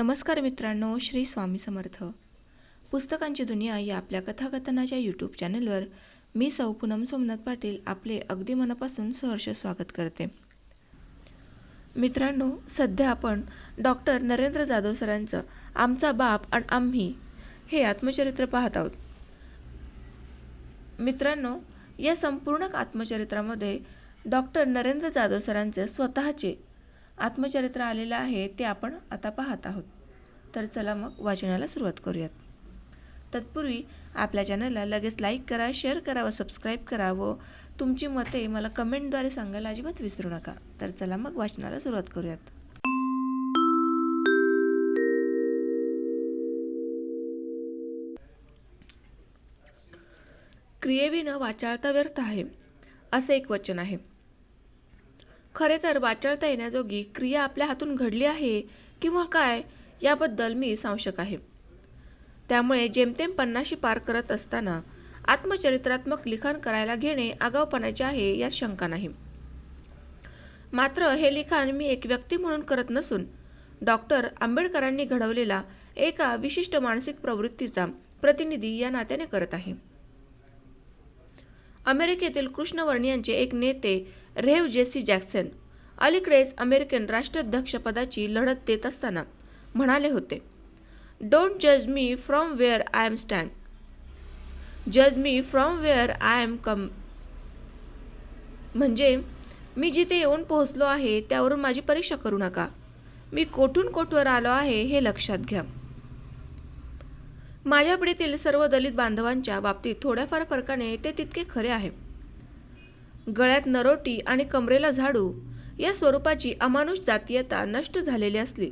नमस्कार मित्रांनो श्री स्वामी समर्थ. पुस्तकांची दुनिया या आपल्या कथाकथनाच्या यूट्यूब चॅनलवर मी सौ पूनम सोमनाथ पाटील आपले अगदी मनापासून सहर्ष स्वागत करते. मित्रांनो सध्या आपण डॉक्टर नरेंद्र जाधव सरांचं आमचा बाप आणि आम्ही हे आत्मचरित्र पाहत आहोत. मित्रांनो या संपूर्ण आत्मचरित्रामध्ये डॉक्टर नरेंद्र जाधव सरांचे स्वतःचे आत्मचरित्र आलेलं आहे ते आपण आता पाहत आहोत. तर चला मग वाचनाला सुरुवात करूयात. तत्पूर्वी आपल्या चॅनलला लगेच लाईक करा शेअर करा व सबस्क्राईब करा व तुमची मते मला कमेंटद्वारे सांगायला अजिबात विसरू नका. तर चला मग वाचनाला सुरुवात करूयात. क्रियेविनं वाचाळता व्यर्थ आहे असं एक वचन आहे. खरे तर वाचळता येण्याजोगी क्रिया आपल्या हातून घडली आहे किंवा काय याबद्दल मी संशक आहे. त्यामुळे जेमतेम पन्नाशी पार करत असताना आत्मचरित्रात्मक लिखाण करायला घेणे आगाऊपणाचे आहे यात शंका नाही. मात्र हे लिखाण मी एक व्यक्ती म्हणून करत नसून डॉक्टर आंबेडकरांनी घडवलेला एका विशिष्ट मानसिक प्रवृत्तीचा प्रतिनिधी या नात्याने करत आहे. अमेरिकेतील कृष्णवर्णियांचे एक नेते रेव्ह जेसी जॅक्सन अलीकडेच अमेरिकन राष्ट्राध्यक्षपदाची लढत देत असताना म्हणाले होते डोंट जज me from where I am stand जज me from where I am कम म्हणजे मी जिथे येऊन पोहोचलो आहे त्यावरून माझी परीक्षा करू नका. मी कोठून कोठवर आलो आहे हे लक्षात घ्या. माझ्या पिढीतील सर्व दलित बांधवांच्या बाबतीत थोड्याफार फरकाने ते तितके खरे आहे. गळ्यात नरोटी आणि कमरेला झाडू या स्वरूपाची अमानुष जातीयता नष्ट झालेली असली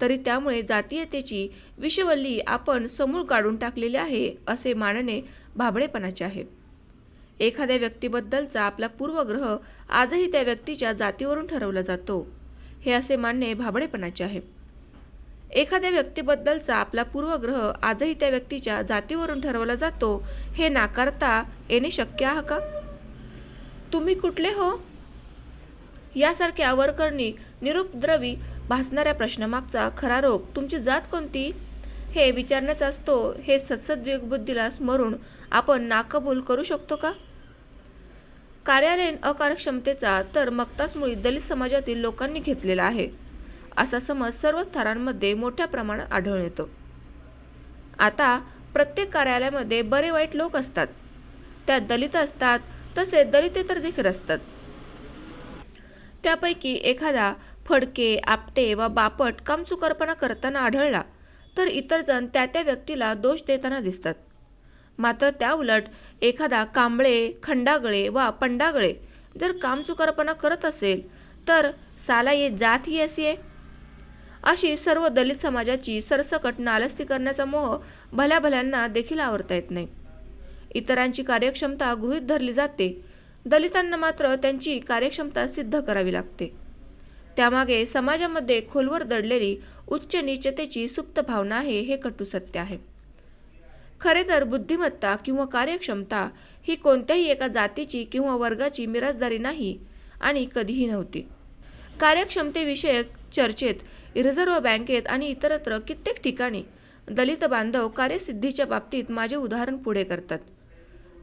तरी त्यामुळे जातीयतेची विषवल्ली आपण समूळ काढून टाकलेली आहे असे मानणे भाबडेपणाचे आहे. एखाद्या व्यक्तीबद्दलचा आपला पूर्वग्रह आजही त्या व्यक्तीच्या जातीवरून ठरवला जातो हे असे मानणे भाबडेपणाचे आहे. एखाद्या व्यक्तीबद्दलचा आपला पूर्वग्रह आजही त्या व्यक्तीच्या जातीवरून ठरवला जातो हे नाकारता येणे शक्य आहे का? तुम्ही कुठले हो? यासारख्या वरकरणी निरुपद्रवी भासणाऱ्या प्रश्नामागचा खरा रोग तुमची जात कोणती? हे विचारण्याचा असतो हे सत्सद स्मरून आपण नाकबूल करू शकतो का? कार्यालयीन अकार्यक्षमतेचा तर मक्तासमुळे दलित समाजातील लोकांनी घेतलेला आहे. असा समज सर्व थरांमध्ये मोठ्या प्रमाणात आढळून येतो. आता प्रत्येक कार्यालयामध्ये बरे वाईट लोक असतात. त्यात दलित असतात तसे दलितेतर देखील असतात. त्यापैकी एखादा फडके आपटे व बापट कामचुकारपणा करताना आढळला तर इतर जण त्या त्या व्यक्तीला दोष देताना दिसतात. मात्र त्याउलट एखादा कांबळे खंडागळे वा पंडागळे जर कामचुकारपणा करत असेल तर साला ये जात ही अशी आहे? अशी सर्व दलित समाजाची सरसकट नालस्ती करण्याचा मोह भल्या भल्यांना देखील आवरता येत नाही. इतरांची कार्यक्षमता गृहीत धरली जाते. दलितांना मात्र त्यांची कार्यक्षमता सिद्ध करावी लागते. त्यामागे समाजामध्ये खोलवर दडलेली उच्च नीचतेची सुप्त भावना आहे हे कटू सत्य आहे. खरे तर बुद्धिमत्ता किंवा कार्यक्षमता ही कोणत्याही एका जातीची किंवा वर्गाची मिराजदारी नाही आणि कधीही नव्हती. कार्यक्षमतेविषयक चर्चेत रिझर्व्ह बँकेत आणि इतरत्र कित्येक ठिकाणी दलित बांधव कार्यसिद्धीच्या बाबतीत माझे उदाहरण पुढे करतात.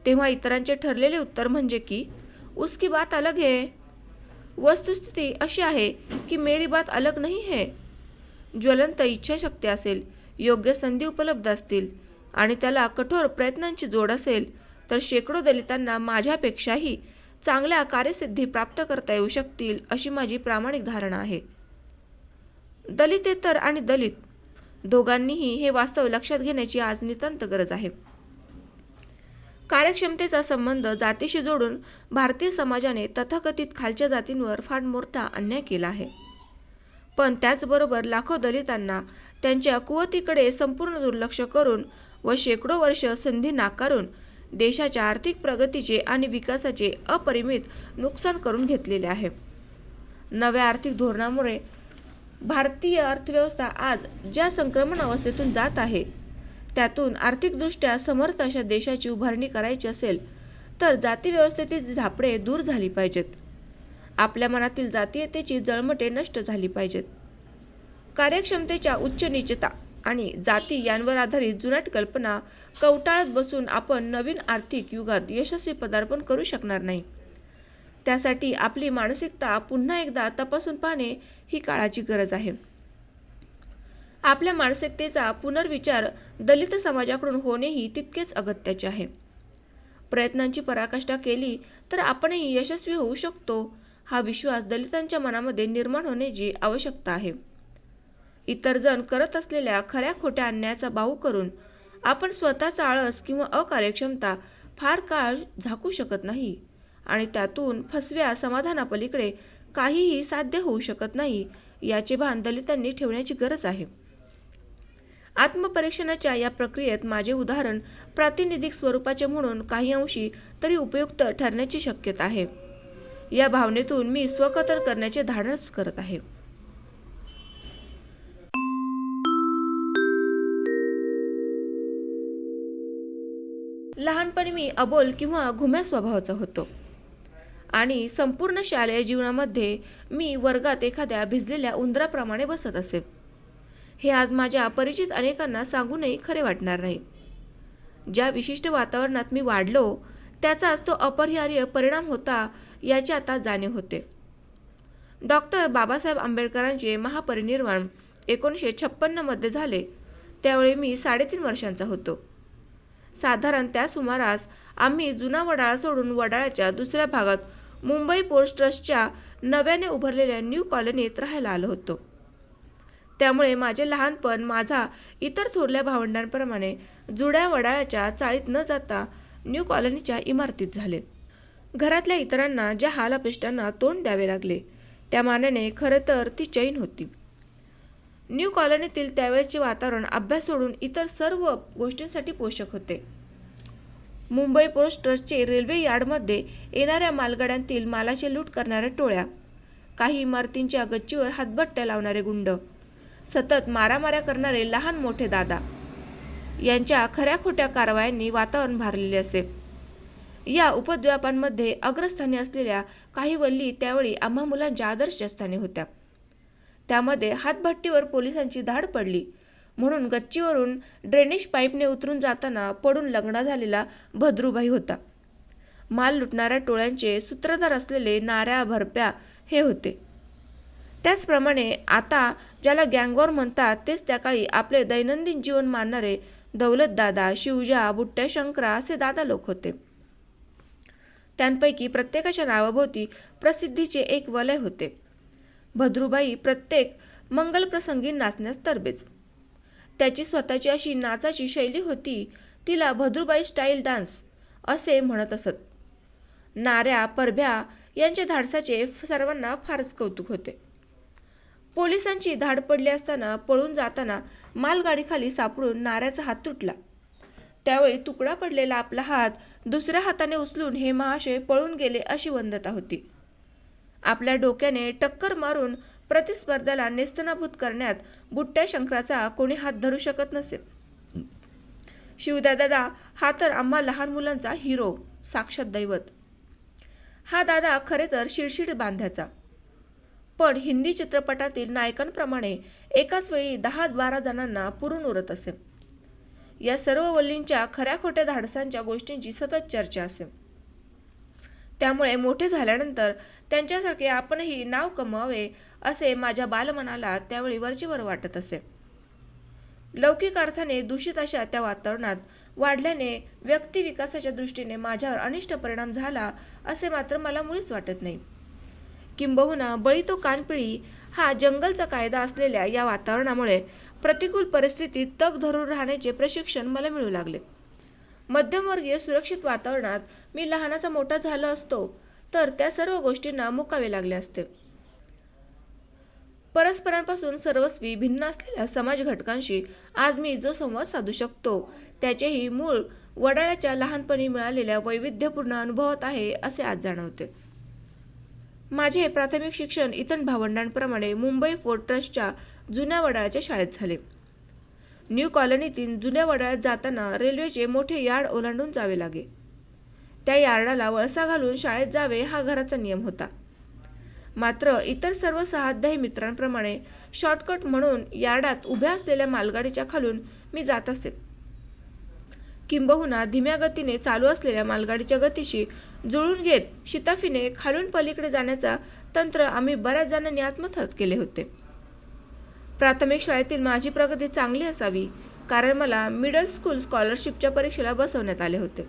तेव्हा इतरांचे ठरलेले उत्तर म्हणजे की उसकी बात अलग है. वस्तुस्थिती अशी आहे की मेरी बात अलग नाही है. ज्वलंत इच्छाशक्ती असेल योग्य संधी उपलब्ध असतील आणि त्याला कठोर प्रयत्नांची जोड असेल तर शेकडो दलितांना माझ्यापेक्षाही चांगल्या कार्यसिद्धी प्राप्त करता येऊ शकतील अशी माझी प्रामाणिक धारणा आहे. दलितेतर आणि दलित दोघांनीही हे वास्तव लक्षात घेण्याची आज नितांत गरज आहे. कार्यक्षमतेचा संबंध जातीशी जोडून भारतीय समाजाने तथाकथित खालच्या जातींवर फार मोठा अन्याय केला आहे. पण त्याचबरोबर लाखो दलितांना त्यांच्या कुवतीकडे संपूर्ण दुर्लक्ष करून व शेकडो वर्ष संधी नाकारून देशाच्या आर्थिक प्रगतीचे आणि विकासाचे अपरिमित नुकसान करून घेतलेले आहे. नव्या आर्थिक धोरणामुळे भारतीय अर्थव्यवस्था आज ज्या संक्रमण अवस्थेतून जात आहे त्यातून आर्थिकदृष्ट्या समर्थ अशा देशाची उभारणी करायची असेल तर जातीव्यवस्थेतील झापडे दूर झाली पाहिजेत. आपल्या मनातील जातीयतेची जळमटे नष्ट झाली पाहिजेत. कार्यक्षमतेच्या उच्च निचता आणि जाती यांवर आधारित जुनाट कल्पना कवटाळत बसून आपण नवीन आर्थिक युगात यशस्वी पदार्पण करू शकणार नाही. त्यासाठी आपली मानसिकता पुन्हा एकदा तपासून पाहणे ही काळाची गरज आहे. आपल्या मानसिकतेचा पुनर्विचार दलित समाजाकडून होणेही तितकेच अगत्याचे आहे. प्रयत्नांची पराकाष्ठा केली तर आपणही यशस्वी होऊ शकतो हा विश्वास दलितांच्या मनामध्ये निर्माण होण्याची आवश्यकता आहे. इतर जण करत असलेल्या खऱ्या खोट्या अन्यायाचा बाहू करून आपण स्वतःचा आळस किंवा अकार्यक्षमता फार काळ झाकू शकत नाही आणि त्यातून फसव्या समाधानापलीकडे काहीही साध्य होऊ शकत नाही याचे भान दलितांनी ठेवण्याची गरज आहे. आत्मपरीक्षणाच्या या प्रक्रियेत माझे उदाहरण प्रातिनिधिक स्वरूपाचे म्हणून काही अंशी तरी उपयुक्त ठरण्याची शक्यता आहे. या भावनेतून मी स्वकथन करण्याचे धाडस करत आहे. लहानपणी मी अबोल किंवा घुम्या स्वभावाचा होतो. आणि संपूर्ण शालेय जीवनामध्ये मी वर्गात एखाद्या भिजलेल्या उंदराप्रमाणे बसत असे. हे आज माझ्या परिचित अनेकांना सांगूनही खरे वाटणार नाही. ज्या विशिष्ट वातावरणात मी वाढलो त्याचाच तो अपरिहार्य परिणाम होता याची आता जाणीव होते. डॉक्टर बाबासाहेब आंबेडकरांचे महापरिनिर्वाण एकोणीसशे छप्पन्नमध्ये झाले. त्यावेळी मी साडेतीन वर्षांचा होतो. साधारण त्या सुमारास आम्ही जुना वडाळा सोडून वडाळ्याच्या दुसऱ्या भागात मुंबई पोस्ट ट्रस्टच्या नव्याने उभारलेल्या न्यू कॉलनीत राहायला आलो होतो. त्यामुळे माझे लहानपण माझा इतर थोरल्या भावंडांप्रमाणे जुड्या वडाळ्याच्या चाळीत न जाता न्यू कॉलनीच्या इमारतीत झाले. घरातल्या इतरांना ज्या हालापेष्टांना तोंड द्यावे लागले त्या मानाने खरं तर ती चैन होती. न्यू कॉलनीतील त्यावेळचे वातावरण अभ्यास सोडून इतर सर्व गोष्टींसाठी पोषक होते. मुंबई पोस्ट ट्रस्टचे रेल्वे यार्डमध्ये येणाऱ्या मालगाड्यांतील मालाची लूट करणाऱ्या टोळ्या काही इमारतींच्या गच्चीवर हातबट्ट्या लावणारे गुंड सतत मारामाऱ्या करणारे लहान मोठे दादा यांच्या खऱ्या खोट्या कारवायांनी वातावरण भारलेले असे. या उपद्व्यापांमध्ये अग्रस्थानी असलेल्या काही वल्ली त्यावेळी आम्हा मुलांच्या आदर्शस्थानी होत्या. त्यामध्ये हातभट्टीवर पोलिसांची धाड पडली. म्हणून गच्चीवरून ड्रेनेज पाईपने उतरून जाताना पडून लग्न झालेला भद्रुभाई होता. माल लुटणाऱ्या टोळ्यांचे सूत्रधार असलेले नाऱ्या भरप्या हे होते. त्याचप्रमाणे आता ज्याला गँगवॉर म्हणतात तेच त्या काळी आपले दैनंदिन जीवन मानणारे दौलतदादा शिवजा बुट्ट्या शंकरा असे दादा लोक होते. त्यांपैकी प्रत्येकाच्या नावाभोवती प्रसिद्धीचे एक वलय होते. भद्रूबाई प्रत्येक मंगलप्रसंगी नाचण्यास तरबेज. त्याची स्वतःची अशी नाचाची शैली होती तिला भद्रूबाई स्टाईल डान्स असे म्हणत असत. नाऱ्या परभ्या यांच्या धाडसाचे सर्वांना फारच कौतुक होते. पोलिसांची धाड पडली असताना पळून जाताना मालगाडीखाली सापडून नाऱ्याचा हात तुटला. त्यावेळी तुकडा पडलेला आपला हात दुसऱ्या हाताने उचलून हे महाशय पळून गेले अशी वंदता होती. आपल्या डोक्याने टक्कर मारून प्रतिस्पर्ध्याला नेस्तनाभूत करण्यात बुट्ट्या शंकराचा कोणी हात धरू शकत नसे. शिवदादा हा तर आम्हा लहान मुलांचा हिरो साक्षात दैवत. हा दादा खरे तर शिडशिड बांधायचा. पण हिंदी चित्रपटातील नायकांप्रमाणे एकाच वेळी दहा बारा जणांना पुरून उरत असे. या सर्व वल्लींच्या खऱ्या खोट्या धाडसांच्या गोष्टींची सतत चर्चा असे. त्यामुळे मोठे झाल्यानंतर त्यांच्यासारखे आपणही नाव कमवावे असे माझ्या बालमनाला त्यावेळी वरचीवर वाटत असे. लौकिक अर्थाने दूषित अशा त्या वातावरणात वाढल्याने व्यक्तिविकासाच्या दृष्टीने माझ्यावर अनिष्ट परिणाम झाला असे मात्र मला मुळीच वाटत नाही. किंबहुना बळी तो कानपिळी हा जंगलचा कायदा असलेल्या या वातावरणामुळे प्रतिकूल परिस्थितीत तग धरून राहण्याचे प्रशिक्षण मला मिळू लागले. मध्यमवर्गीय सुरक्षित वातावरणात मी लहानाचा मोठा झालो असतो तर त्या सर्व गोष्टींना मुकावे लागले असते. परस्परांपासून सर्वस्वी भिन्न असलेल्या समाज घटकांशी आज मी जो संवाद साधू शकतो त्याचेही मूळ वडाळ्याच्या लहानपणी मिळालेल्या वैविध्यपूर्ण अनुभवात आहे असे आज जाणवते. माझे प्राथमिक शिक्षण इतर भावंडांप्रमाणे मुंबई फोर्ट ट्रस्टच्या जुन्या वडाळ्याच्या शाळेत झाले. न्यू कॉलनीतील जुन्या वडाळ्यात जाताना रेल्वेचे मोठे यार्ड ओलांडून जावे लागे. त्या यार्डाला वळसा घालून शाळेत जावे हा घराचा नियम होता. मात्र इतर सर्व सहाध्यायी मित्रांप्रमाणे शॉर्टकट म्हणून यार्डात उभ्या असलेल्या मालगाडीच्या खालून मी जात असे. किंबहुना धीम्या गतीने चालू असलेल्या मालगाडीच्या गतीशी जुळून घेत शिताफीने खालून पलीकडे जाण्याचा तंत्र आम्ही बऱ्याच जणांनी आत्मसात केले होते. प्राथमिक शाळेतील माझी प्रगती चांगली असावी कारण मला मिडल स्कूल स्कॉलरशिपच्या परीक्षेला बसवण्यात आले होते.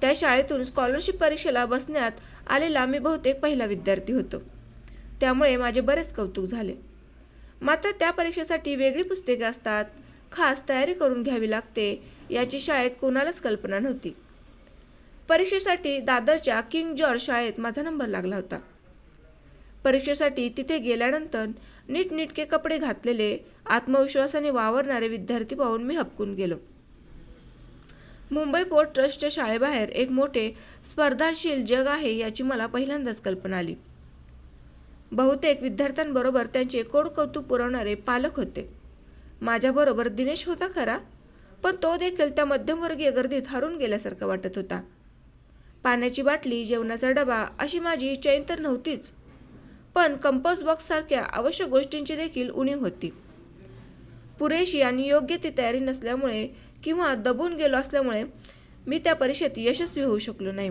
त्या शाळेतून स्कॉलरशिप परीक्षेला बसण्यात आलेला मी बहुतेक पहिला विद्यार्थी होतो. त्यामुळे माझे बरेच कौतुक झाले. मात्र त्या परीक्षेसाठी वेगळी पुस्तके असतात खास तयारी करून घ्यावी लागते याची शाळेत कोणालाच कल्पना नव्हती. परीक्षेसाठी दादरच्या किंग जॉर्ज शाळेत माझा नंबर लागला होता. परीक्षेसाठी तिथे गेल्यानंतर नीटनीटके कपडे घातलेले आत्मविश्वासाने वावरणारे विद्यार्थी पाहून मी हपकून गेलो. मुंबई पोर्ट ट्रस्टच्या शाळेबाहेर एक मोठे स्पर्धाशील जग आहे याची मला पहिल्यांदाच कल्पना आली. बहुतेक विद्यार्थ्यांबरोबर त्यांचे कोड कौतुक पुरवणारे पालक होते. माझ्याबरोबर दिनेश होता खरा पण तो देखील त्या मध्यमवर्गीय गर्दीत हरून गेल्यासारखा वाटत होता. पाण्याची बाटली जेवणाचा डबा अशी माझी चैन तर नव्हतीच. पण कंपोज बॉक्ससारख्या आवश्यक गोष्टींची देखील उणीव होती. पुरेशी आणि योग्य ती तयारी नसल्यामुळे किंवा दबून गेलो असल्यामुळे मी त्या परीक्षेत यशस्वी होऊ शकलो नाही.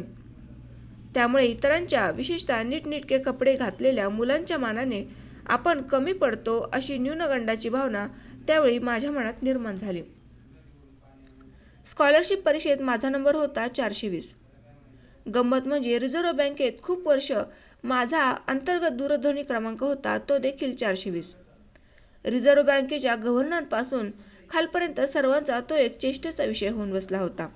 त्यामुळे इतरांच्या विशेषतः नीटनीटके कपडे घातलेल्या मुलांच्या मानाने आपण कमी पडतो अशी न्यूनगंडाची भावना त्यावेळी माझ्या मनात निर्माण झाली. स्कॉलरशिप परीक्षेत माझा नंबर होता चारशे वीस. गंमत म्हणजे रिझर्व्ह बँकेत खूप वर्ष माझा अंतर्गत दूरध्वनी क्रमांक होता तो देखील चारशे वीस. रिझर्व्ह बँकेच्या गव्हर्नरपासून खालपर्यंत सर्वांचा तो एक चेष्टेचा विषय होऊन बसला होता.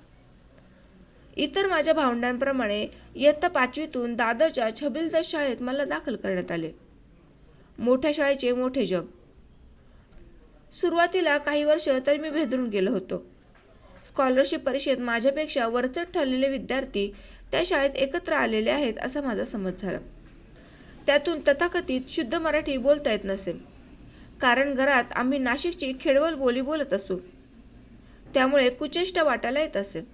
इतर माझ्या भावंडांप्रमाणे इयत्ता पाचवीतून दादरच्या छबिलदास शाळेत मला दाखल करण्यात आले. मोठ्या शाळेचे मोठे जग. सुरुवातीला काही वर्ष तरी मी भेदरून गेलो होतो. स्कॉलरशिप परीक्षेत माझ्यापेक्षा वरचढ ठरलेले विद्यार्थी त्या शाळेत एकत्र आलेले आहेत असा माझा समज झाला. त्यातून तथाकथित शुद्ध मराठी बोलता येत नसेल कारण घरात आम्ही नाशिकची खेडवल बोली बोलत असू. त्यामुळे कुचेष्ट वाटायला येत असे.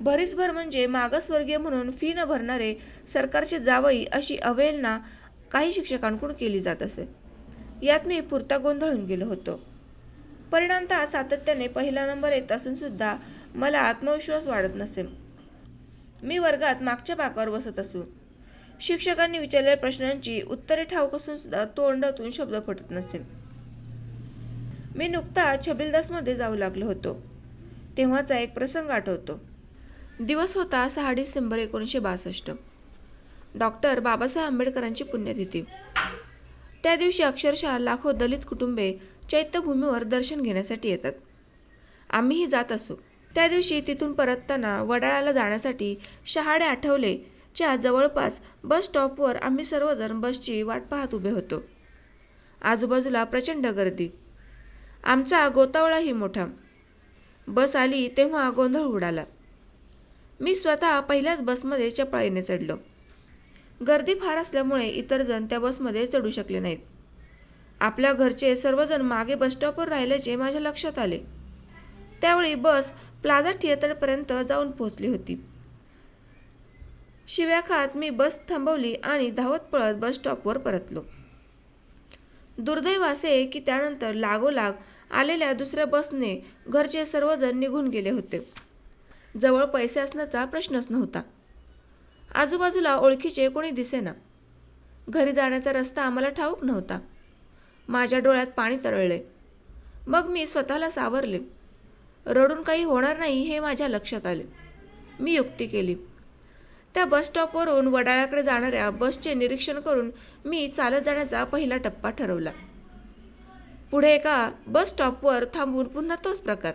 भरीसभर म्हणजे मागासवर्गीय म्हणून फी न भरणारे सरकारचे जावई अशी अवहेलना काही शिक्षकांकडून केली जात असे. यात मी पुरता गोंधळून गेलो होतो. परिणामतः सातत्याने पहिला नंबर येत असूनसुद्धा मला आत्मविश्वास वाढत नसे. मी वर्गात मागच्या पाकावर बसत असू. शिक्षकांनी विचारलेल्या प्रश्नांची उत्तरे ठाऊक असून सुद्धा तोंडातून शब्द फुटत नसेल मी नुकता छबिलदासमध्ये जाऊ लागलो होतो. तेव्हाचा एक प्रसंग आठवतो. दिवस होता सहा डिसेंबर एकोणीसशे बासष्ट. डॉक्टर बाबासाहेब आंबेडकरांची पुण्यतिथी. त्या दिवशी अक्षरशः लाखो दलित कुटुंबे चैत्यभूमीवर दर्शन घेण्यासाठी येतात. आम्हीही जात असू. त्या दिवशी तिथून परतताना वडाळ्याला जाण्यासाठी शहाडे आठवले च्या जवळपास बस स्टॉपवर आम्ही सर्वजण बसची वाट पाहत उभे होतो. आजूबाजूला प्रचंड गर्दी. आमचा गोतावळाही मोठा. बस आली तेव्हा गोंधळ उडाला. मी स्वतः पहिल्याच बसमध्ये चपळाईने चढलो. गर्दी फार असल्यामुळे इतर जण त्या बसमध्ये चढू शकले नाहीत. आपल्या घरचे सर्वजण मागे बसस्टॉपवर राहिल्याचे माझ्या लक्षात आले. त्यावेळी बस प्लाझा थिएटरपर्यंत जाऊन पोहोचली होती. शिव्या खात मी बस थांबवली आणि धावत पळत बस स्टॉपवर परतलो. दुर्दैव असे की त्यानंतर लागोलाग आलेल्या दुसऱ्या बसने घरचे सर्वजण निघून गेले होते. जवळ पैसे असण्याचा प्रश्नच नव्हता. आजूबाजूला ओळखीचे कोणी दिसेना. घरी जाण्याचा रस्ता आम्हाला ठाऊक नव्हता. माझ्या डोळ्यात पाणी तरळले. मग मी स्वतःला सावरले. रडून काही होणार नाही हे माझ्या लक्षात आले. मी युक्ती केली. त्या बस स्टॉपवरून वडाळ्याकडे जाणाऱ्या बसचे निरीक्षण करून मी चालत जाण्याचा पहिला टप्पा ठरवला. पुढे एका बस स्टॉपवर थांबून पुन्हा तोच प्रकार.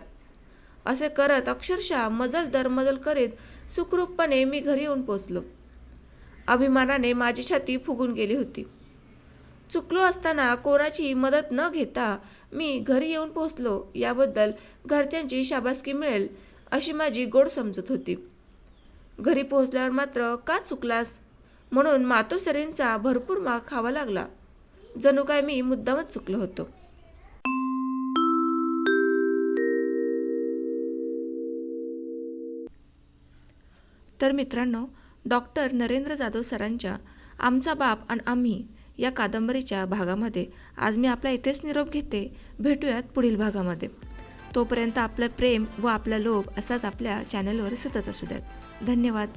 असे करत अक्षरशः मजल दरमजल करीत सुखरूपपणे मी घरी येऊन पोचलो अभिमानाने माझी छाती फुगून गेली होती. चुकलो असताना कोणाची मदत न घेता मी घरी येऊन पोचलो याबद्दल घरच्यांची शाबासकी मिळेल अशी माझी गोड समजत होती. घरी पोहोचल्यावर मात्र का चुकलास? म्हणून मातोसरींचा भरपूर माग खावा लागला. जणू काय मी मुद्दामच चुकलो होतो. तर मित्रांनो डॉक्टर नरेंद्र जाधव सरांच्या आमचा बाप आणि आम्ही या कादंबरीच्या भागामध्ये आज मी आपला इथेच निरोप घेते. भेटूयात पुढील भागामध्ये. तोपर्यंत आपलं प्रेम व आपला लोभ असाच आपल्या चॅनलवर सतत असू द्यात. धन्यवाद.